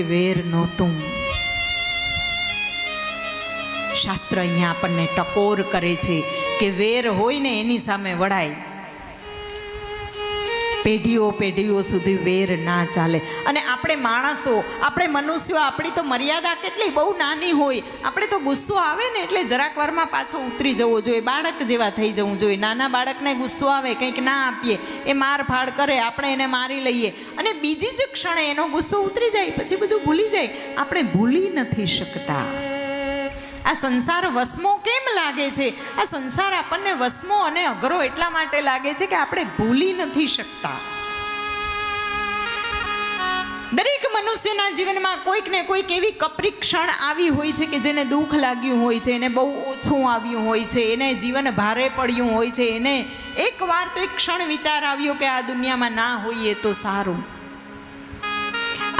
વેર નહોતું. શાસ્ત્ર અહીંયા આપણને ટકોર કરે છે કે વેર હોય ને એની સામે વળાય. પેઢીઓ પેઢીઓ સુધી વેર ના ચાલે. અને આપણે માણસો, આપણે મનુષ્યો, આપણી તો મર્યાદા કેટલી? બહુ નાની હોય. આપણે તો ગુસ્સો આવે ને એટલે જરાક વારમાં પાછો ઉતરી જવો જોઈએ. બાળક જેવા થઈ જવું જોઈએ. નાના બાળકને ગુસ્સો આવે, કંઈક ના આપીએ. એ માર ફાડ કરે, આપણે એને મારી લઈએ. અને બીજી જ ક્ષણે એનો ગુસ્સો ઉતરી જાય, પછી બધું ભૂલી જાય. આપણે ભૂલી નથી શકતા. આ સંસાર વસમો કેમ લાગે છે? આ સંસાર આપણને વસમો અને અઘરો એટલા માટે લાગે છે કે આપણે ભૂલી નથી શકતા. દરેક મનુષ્યના જીવનમાં કોઈક ને કોઈક એવી કપરી ક્ષણ આવી હોય છે કે જેને દુઃખ લાગ્યું હોય છે, એને બહુ ઓછું આવ્યું હોય છે, એને જીવન ભારે પડ્યું હોય છે, એને એકવાર તો એક ક્ષણ વિચાર આવ્યો કે આ દુનિયામાં ના હોઈએ તો સારું.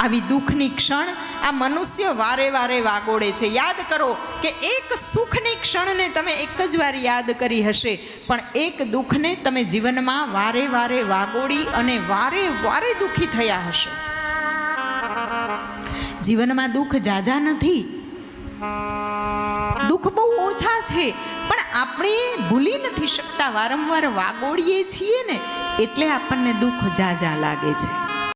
આવી દુઃખની ક્ષણ આ મનુષ્ય વારે વારે વાગોડે છે. યાદ કરો કે એક સુખની ક્ષણને તમે એક જ વાર યાદ કરી હશે, પણ એક દુઃખને તમે જીવનમાં વારે વારે વાગોડી અને વારે વારે દુઃખી થયા હશે. જીવનમાં દુઃખ જાજા નથી. દુઃખ બહુ ઓછા છે, પણ આપણે ભૂલી નથી શકતા. વારંવાર વાગોડીએ છીએ ને, એટલે આપણને દુઃખ જાજા લાગે છે.